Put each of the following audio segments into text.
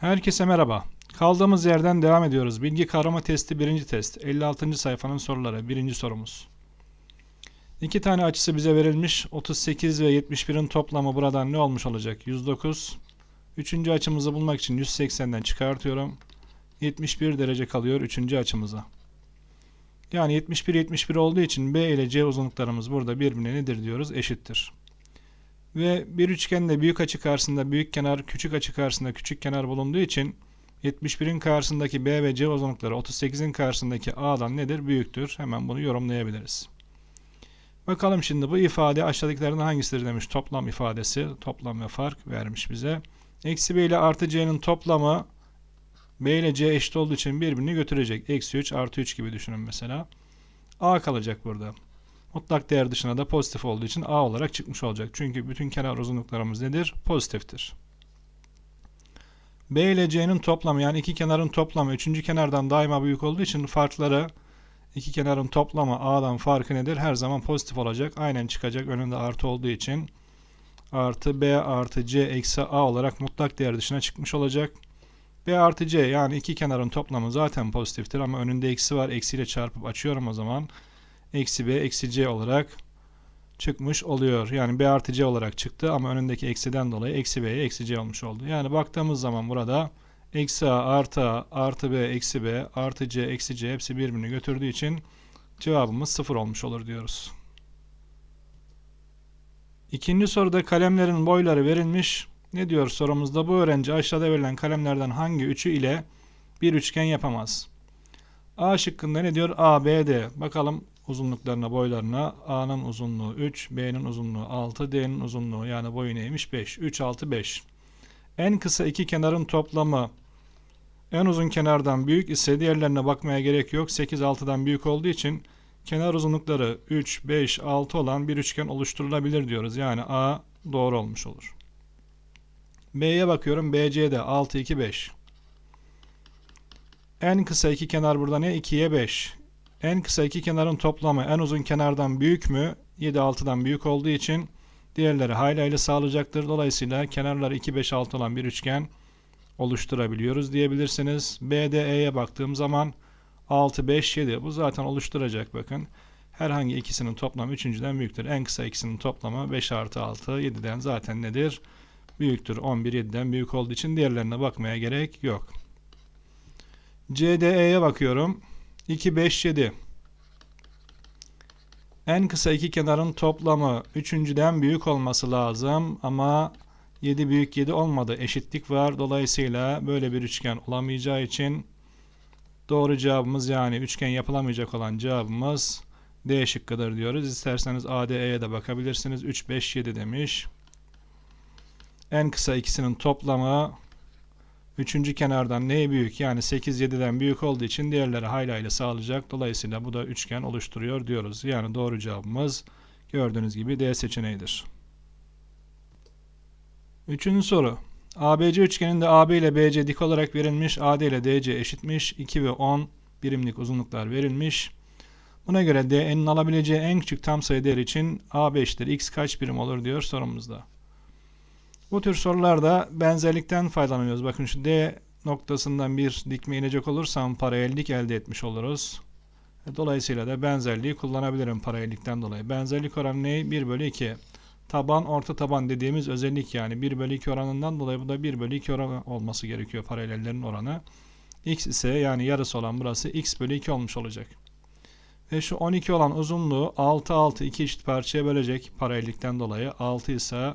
Herkese merhaba. Kaldığımız yerden devam ediyoruz. Bilgi kavrama testi birinci test. 56. sayfanın soruları. Birinci sorumuz. İki tane açısı bize verilmiş. 38 ve 71'in toplamı buradan ne olmuş olacak? 109. Üçüncü açımızı bulmak için 180'den çıkartıyorum. 71 derece kalıyor üçüncü açımıza. Yani 71 71 olduğu için B ile C uzunluklarımız burada birbirine nedir diyoruz? Eşittir. Ve bir üçgende büyük açı karşısında büyük kenar, küçük açı karşısında küçük kenar bulunduğu için 71'in karşısındaki B ve C uzunlukları 38'in karşısındaki A'dan nedir? Büyüktür. Hemen bunu yorumlayabiliriz. Bakalım şimdi bu ifade aşağıdakilerden hangisidir demiş. Toplam ifadesi, toplam ve fark vermiş bize. Eksi B ile artı C'nin toplamı B ile C eşit olduğu için birbirini götürecek. Eksi 3 artı 3 gibi düşünün mesela. A kalacak burada. Mutlak değer dışına da pozitif olduğu için A olarak çıkmış olacak. Çünkü bütün kenar uzunluklarımız nedir? Pozitiftir. B ile C'nin toplamı yani iki kenarın toplamı üçüncü kenardan daima büyük olduğu için farkları iki kenarın toplamı A'dan farkı nedir? Her zaman pozitif olacak. Aynen çıkacak önünde artı olduğu için artı B artı C eksi A olarak mutlak değer dışına çıkmış olacak. B artı C yani iki kenarın toplamı zaten pozitiftir ama önünde eksi var. Eksiyle çarpıp açıyorum o zaman eksi b eksi c olarak çıkmış oluyor. Yani b artı c olarak çıktı ama önündeki eksiden dolayı eksi b'ye eksi c olmuş oldu. Yani baktığımız zaman burada eksi a artı a artı b eksi b artı c eksi c hepsi birbirini götürdüğü için cevabımız sıfır olmuş olur diyoruz. İkinci soruda kalemlerin boyları verilmiş. Ne diyor sorumuzda? Bu öğrenci aşağıda verilen kalemlerden hangi üçü ile bir üçgen yapamaz? A şıkkında ne diyor? A, B, D. Bakalım uzunluklarına, boylarına. A'nın uzunluğu 3, B'nin uzunluğu 6, D'nin uzunluğu yani boyu neymiş? 5. 3, 6, 5. En kısa iki kenarın toplamı en uzun kenardan büyük ise diğerlerine bakmaya gerek yok. 8, 6'dan büyük olduğu için kenar uzunlukları 3, 5, 6 olan bir üçgen oluşturulabilir diyoruz. Yani A doğru olmuş olur. B'ye bakıyorum. BC'de 6, 2, 5. En kısa iki kenar burada ne? 2'ye 5. En kısa iki kenarın toplamı en uzun kenardan büyük mü? 7 6'dan büyük olduğu için diğerleri hayli hayli sağlayacaktır. Dolayısıyla kenarları 2 5 6 olan bir üçgen oluşturabiliyoruz diyebilirsiniz. BDE'ye baktığım zaman 6 5 7 bu zaten oluşturacak bakın. Herhangi ikisinin toplamı üçüncüden büyüktür. En kısa ikisinin toplamı 5 artı 6 7'den zaten nedir? Büyüktür. 11 7'den büyük olduğu için diğerlerine bakmaya gerek yok. CDE'ye bakıyorum. 2, 5, 7. En kısa iki kenarın toplamı üçüncüden büyük olması lazım ama 7 büyük 7 olmadı. Eşitlik var. Dolayısıyla böyle bir üçgen olamayacağı için doğru cevabımız yani üçgen yapılamayacak olan cevabımız D şıkkıdır diyoruz. İsterseniz ADE'ye de bakabilirsiniz. 3, 5, 7 demiş. En kısa ikisinin toplamı Üçüncü kenardan neye büyük? Yani 8 7'den büyük olduğu için diğerleri hayli sağlayacak. Dolayısıyla bu da üçgen oluşturuyor diyoruz. Yani doğru cevabımız gördüğünüz gibi D seçeneğidir. Üçüncü soru. ABC üçgeninde AB ile BC dik olarak verilmiş. AD ile DC eşitmiş. 2 ve 10 birimlik uzunluklar verilmiş. Buna göre DN'in alabileceği en küçük tam sayı değer için AB eşittir. X kaç birim olur diyor sorumuzda. Bu tür sorularda benzerlikten faydalanıyoruz. Bakın şu D noktasından bir dikme inecek olursam paralellik elde etmiş oluruz. Dolayısıyla da benzerliği kullanabilirim paralellikten dolayı. Benzerlik oranı ne? 1 bölü 2. Taban orta taban dediğimiz özellik yani 1 bölü 2 oranından dolayı bu da 1 bölü 2 oranı olması gerekiyor paralellerin oranı. X ise yani yarısı olan burası x bölü 2 olmuş olacak. Ve şu 12 olan uzunluğu 6 6 iki eşit parçaya bölecek paralellikten dolayı. 6 ise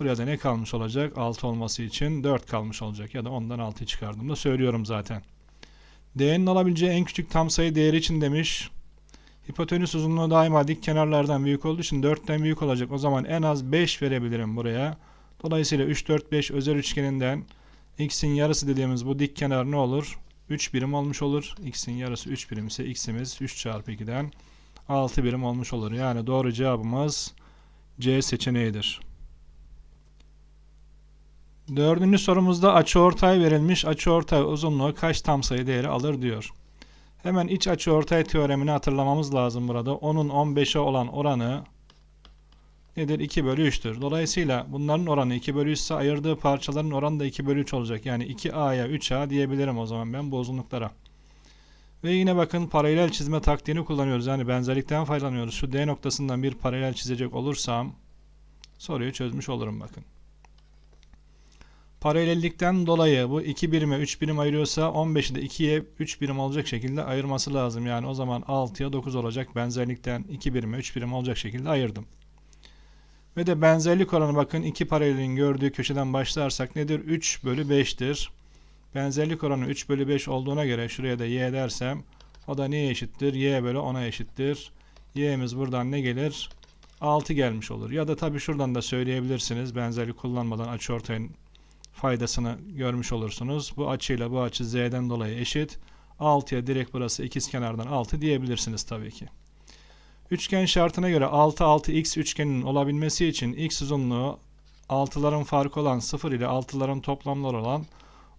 Buraya da ne kalmış olacak? 6 olması için 4 kalmış olacak. Ya da ondan 6'yı çıkardığımda söylüyorum zaten. D'nin alabileceği en küçük tam sayı değeri için demiş. Hipotenüs uzunluğu daima dik kenarlardan büyük olduğu için 4'ten büyük olacak. O zaman en az 5 verebilirim buraya. Dolayısıyla 3, 4, 5 özel üçgeninden x'in yarısı dediğimiz bu dik kenar ne olur? 3 birim olmuş olur. x'in yarısı 3 birim ise x'imiz 3 çarpı 2'den 6 birim olmuş olur. Yani doğru cevabımız C seçeneğidir. Dördüncü sorumuzda açıortay verilmiş. Açıortay uzunluğu kaç tam sayı değeri alır diyor. Hemen iç açıortay teoremini hatırlamamız lazım burada. 10'un 15'e olan oranı nedir? 2 bölü 3'tür. Dolayısıyla bunların oranı 2 bölü 3 ise ayırdığı parçaların oranı da 2 bölü 3 olacak. Yani 2A'ya 3A diyebilirim o zaman ben bu uzunluklara. Ve yine bakın paralel çizme taktiğini kullanıyoruz. Yani benzerlikten faydalanıyoruz. Şu D noktasından bir paralel çizecek olursam soruyu çözmüş olurum bakın. Paralellikten dolayı bu 2 birime 3 birim ayırıyorsa 15'i de 2'ye 3 birim olacak şekilde ayırması lazım. Yani o zaman 6'ya 9 olacak. Benzerlikten 2 birime 3 birim olacak şekilde ayırdım. Ve de benzerlik oranı bakın iki paralelin gördüğü köşeden başlarsak nedir? 3 bölü 5'tir. Benzerlik oranı 3 bölü 5 olduğuna göre şuraya da y dersem o da neye eşittir? y bölü 10'a eşittir. y'miz buradan ne gelir? 6 gelmiş olur. Ya da tabii şuradan da söyleyebilirsiniz. Benzerlik kullanmadan açıortayın faydasını görmüş olursunuz. Bu açıyla bu açı z'den dolayı eşit. 6'ya direkt burası ikizkenardan 6 diyebilirsiniz tabii ki. Üçgen şartına göre 6 6 x üçgeninin olabilmesi için x uzunluğu 6'ların farkı olan 0 ile 6'ların toplamları olan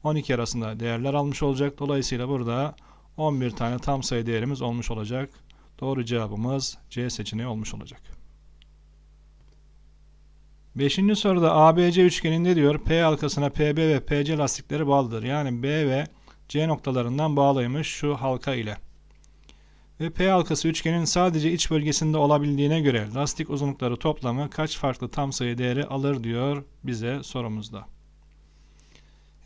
12 arasında değerler almış olacak. Dolayısıyla burada 11 tane tam sayı değerimiz olmuş olacak. Doğru cevabımız C seçeneği olmuş olacak. Beşinci soruda ABC üçgeninde diyor P halkasına PB ve PC lastikleri bağlıdır. Yani B ve C noktalarından bağlıymış şu halka ile. Ve P halkası üçgenin sadece iç bölgesinde olabildiğine göre lastik uzunlukları toplamı kaç farklı tam sayı değeri alır diyor bize sorumuzda.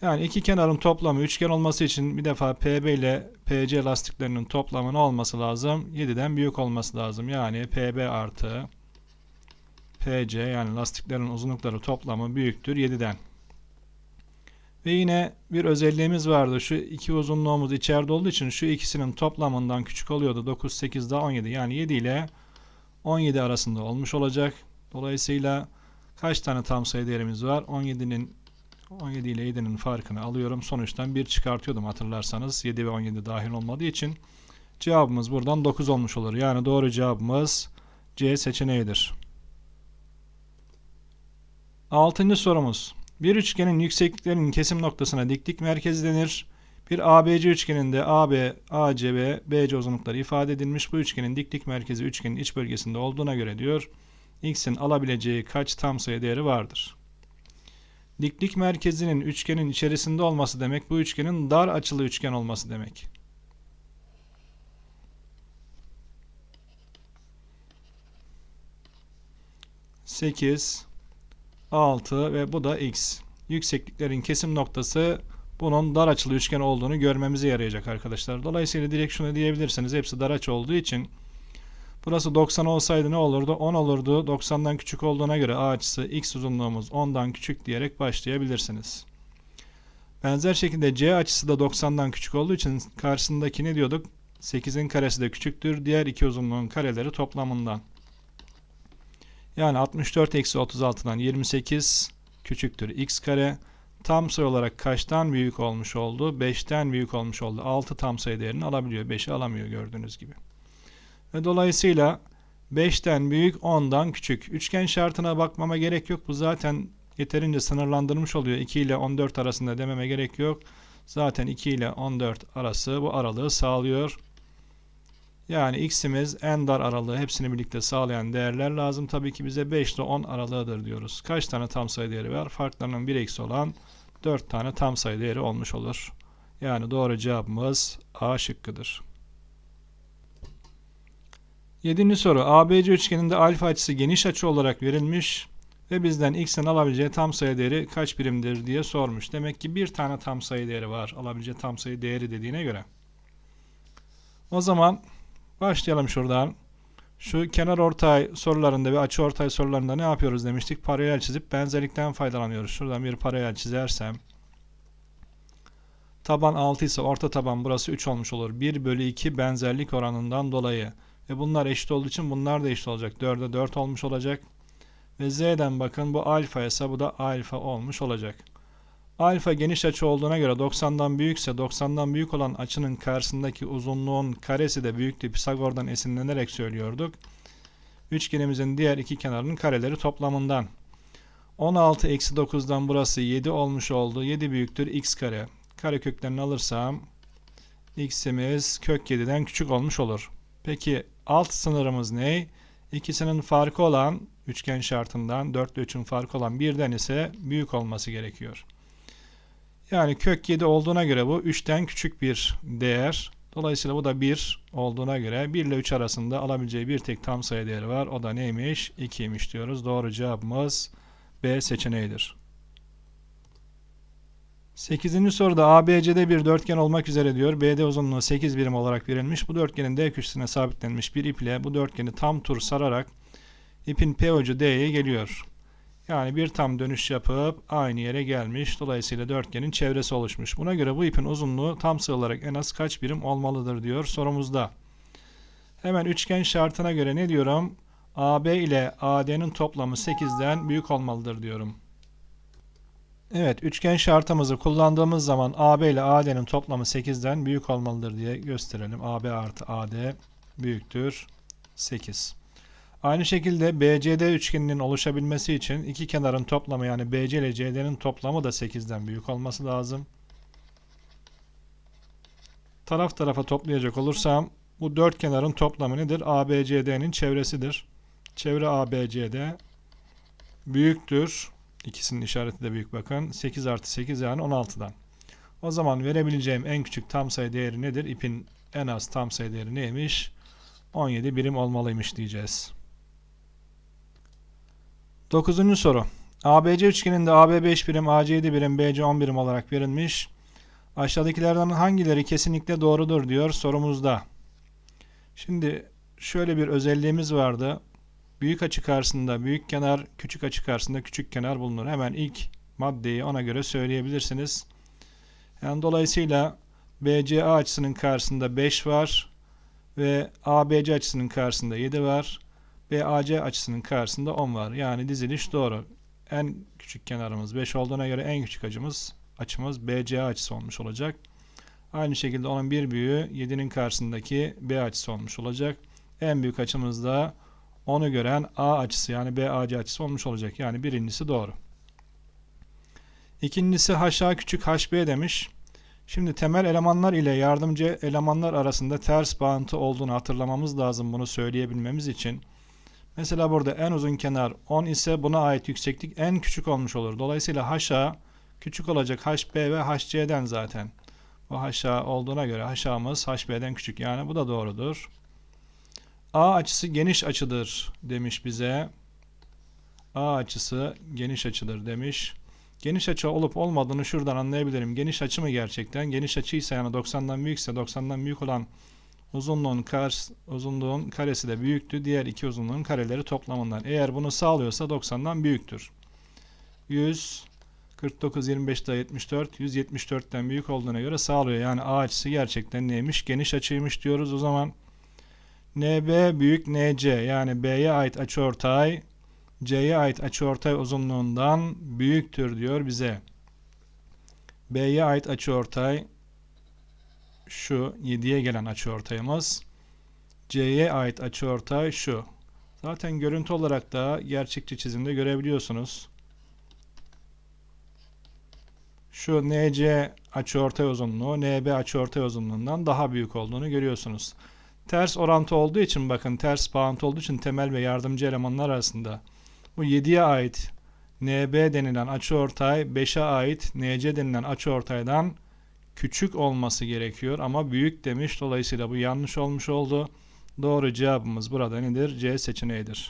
Yani iki kenarın toplamı üçgen olması için bir defa PB ile PC lastiklerinin toplamı ne olması lazım? 7'den büyük olması lazım. Yani PB artı PC yani lastiklerin uzunlukları toplamı büyüktür 7'den. Ve yine bir özelliğimiz vardı. Şu iki uzunluğumuz içeride olduğu için şu ikisinin toplamından küçük oluyordu. 9, 8 daha 17. Yani 7 ile 17 arasında olmuş olacak. Dolayısıyla kaç tane tam sayı değerimiz var? 17'nin 17 ile 7'nin farkını alıyorum. Sonuçtan 1 çıkartıyordum hatırlarsanız. 7 ve 17 dahil olmadığı için cevabımız buradan 9 olmuş olur. Yani doğru cevabımız C seçeneğidir. Altıncı sorumuz. Bir üçgenin yüksekliklerinin kesim noktasına diklik merkezi denir. Bir ABC üçgeninde AB, AC ve BC uzunlukları ifade edilmiş. Bu üçgenin diklik merkezi üçgenin iç bölgesinde olduğuna göre diyor. X'in alabileceği kaç tam sayı değeri vardır? Diklik merkezinin üçgenin içerisinde olması demek bu üçgenin dar açılı üçgen olması demek. Sekiz, altı ve bu da x. Yüksekliklerin kesim noktası bunun dar açılı üçgen olduğunu görmemize yarayacak arkadaşlar. Dolayısıyla direkt şunu diyebilirsiniz. Hepsi dar açı olduğu için burası 90 olsaydı ne olurdu? 10 olurdu. 90'dan küçük olduğuna göre a açısı x uzunluğumuz 10'dan küçük diyerek başlayabilirsiniz. Benzer şekilde c açısı da 90'dan küçük olduğu için karşısındaki ne diyorduk? 8'in karesi de küçüktür. Diğer iki uzunluğun kareleri toplamından. Yani 64 eksi 36'dan 28 küçüktür x kare. Tam sayı olarak kaçtan büyük olmuş oldu? 5'ten büyük olmuş oldu. 6 tam sayı değerini alabiliyor. 5'i alamıyor gördüğünüz gibi. Ve dolayısıyla 5'ten büyük 10'dan küçük. Üçgen şartına bakmama gerek yok. Bu zaten yeterince sınırlandırmış oluyor. 2 ile 14 arasında dememe gerek yok. Zaten 2 ile 14 arası bu aralığı sağlıyor. Yani x'imiz en dar aralığı hepsini birlikte sağlayan değerler lazım. Tabii ki bize 5 ile 10 aralığıdır diyoruz. Kaç tane tam sayı değeri var? Farklarının 1 eksi olan 4 tane tam sayı değeri olmuş olur. Yani doğru cevabımız A şıkkıdır. 7. soru. ABC üçgeninde alfa açısı geniş açı olarak verilmiş ve bizden x'in alabileceği tam sayı değeri kaç birimdir diye sormuş. Demek ki bir tane tam sayı değeri var. Alabileceği tam sayı değeri dediğine göre. O zaman Başlayalım şuradan. Şu kenar ortay sorularında ve açı ortay sorularında ne yapıyoruz demiştik? Paralel çizip benzerlikten faydalanıyoruz. Şuradan bir paralel çizersem taban 6 ise orta taban burası 3 olmuş olur. 1 bölü 2 benzerlik oranından dolayı. Ve bunlar eşit olduğu için bunlar da eşit olacak. 4'e 4 olmuş olacak. Ve z'den bakın bu alfa ise bu da alfa olmuş olacak. Alfa geniş açı olduğuna göre 90'dan büyükse 90'dan büyük olan açının karşısındaki uzunluğun karesi de büyüktü. Pisagor'dan esinlenerek söylüyorduk. Üçgenimizin diğer iki kenarının kareleri toplamından. 16 eksi 9'dan burası 7 olmuş oldu. 7 büyüktür x kare. Kare köklerini alırsam x'imiz kök 7'den küçük olmuş olur. Peki alt sınırımız ne? İkisinin farkı olan üçgen şartından 4 ile 3'ün farkı olan birden ise büyük olması gerekiyor. Yani kök 7 olduğuna göre bu 3'ten küçük bir değer. Dolayısıyla bu da 1 olduğuna göre 1 ile 3 arasında alabileceği bir tek tam sayı değeri var. O da neymiş? 2'ymiş diyoruz. Doğru cevabımız B seçeneğidir. 8. soruda ABC'de bir dörtgen olmak üzere diyor. BD uzunluğu 8 birim olarak verilmiş. Bu dörtgenin D köşesine sabitlenmiş bir ip ile bu dörtgeni tam tur sararak ipin P ucu D'ye geliyor. Yani bir tam dönüş yapıp aynı yere gelmiş. Dolayısıyla dörtgenin çevresi oluşmuş. Buna göre bu ipin uzunluğu tam sayı olarak en az kaç birim olmalıdır diyor sorumuzda. Hemen üçgen şartına göre ne diyorum? AB ile AD'nin toplamı 8'den büyük olmalıdır diyorum. Evet, üçgen şartımızı kullandığımız zaman AB ile AD'nin toplamı 8'den büyük olmalıdır diye gösterelim. AB artı AD büyüktür 8. Aynı şekilde BCD üçgeninin oluşabilmesi için iki kenarın toplamı yani BC ile CD'nin toplamı da 8'den büyük olması lazım. Taraf tarafa toplayacak olursam bu dört kenarın toplamı nedir? ABCD'nin çevresidir. Çevre ABCD büyüktür. İkisinin işareti de büyük bakın. 8 artı 8 yani 16'dan. O zaman verebileceğim en küçük tam sayı değeri nedir? İpin en az tam sayı değeri neymiş? 17 birim olmalıymış diyeceğiz. 9. soru. ABC üçgeninde AB 5 birim, AC 7 birim, BC 10 birim olarak verilmiş. Aşağıdakilerden hangileri kesinlikle doğrudur diyor sorumuzda. Şimdi şöyle bir özelliğimiz vardı. Büyük açı karşısında büyük kenar, küçük açı karşısında küçük kenar bulunur. Hemen ilk maddeyi ona göre söyleyebilirsiniz. Yani dolayısıyla BCA açısının karşısında 5 var ve ABC açısının karşısında 7 var. BAC açısının karşısında 10 var. Yani diziliş doğru. En küçük kenarımız 5 olduğuna göre en küçük açımız açımız BCA açısı olmuş olacak. Aynı şekilde onun bir büyüğü 7'nin karşısındaki B açısı olmuş olacak. En büyük açımız da onu gören A açısı yani BAC açısı olmuş olacak. Yani birincisi doğru. İkincisi HA küçük HB demiş. Şimdi temel elemanlar ile yardımcı elemanlar arasında ters bağıntı olduğunu hatırlamamız lazım bunu söyleyebilmemiz için. Mesela burada en uzun kenar 10 ise buna ait yükseklik en küçük olmuş olur. Dolayısıyla HA küçük olacak HB ve HC'den zaten. Bu HA olduğuna göre HA'mız HB'den küçük. Yani bu da doğrudur. A açısı geniş açıdır demiş bize. A açısı geniş açıdır demiş. Geniş açı olup olmadığını şuradan anlayabilirim. Geniş açı mı gerçekten? Geniş açıysa yani 90'dan büyükse 90'dan büyük olan uzunluğun, kar, uzunluğun karesi de büyüktü. Diğer iki uzunluğun kareleri toplamından. Eğer bunu sağlıyorsa 90'dan büyüktür. 100 49 25 daha 74 174'ten büyük olduğuna göre sağlıyor. Yani A açısı gerçekten neymiş? Geniş açıymış diyoruz o zaman. NB büyük NC yani B'ye ait açıortay C'ye ait açıortay uzunluğundan büyüktür diyor bize. B'ye ait açıortay şu 7'ye gelen açıortayımız. C'ye ait açıortay şu. Zaten görüntü olarak da gerçekçi çizimde görebiliyorsunuz. Şu NC açıortay uzunluğu NB açıortay uzunluğundan daha büyük olduğunu görüyorsunuz. Ters orantı olduğu için bakın ters bağıntı olduğu için temel ve yardımcı elemanlar arasında bu 7'ye ait NB denilen açıortay 5'e ait NC denilen açıortaydan küçük olması gerekiyor ama büyük demiş. Dolayısıyla bu yanlış olmuş oldu. Doğru cevabımız burada nedir? C seçeneğidir.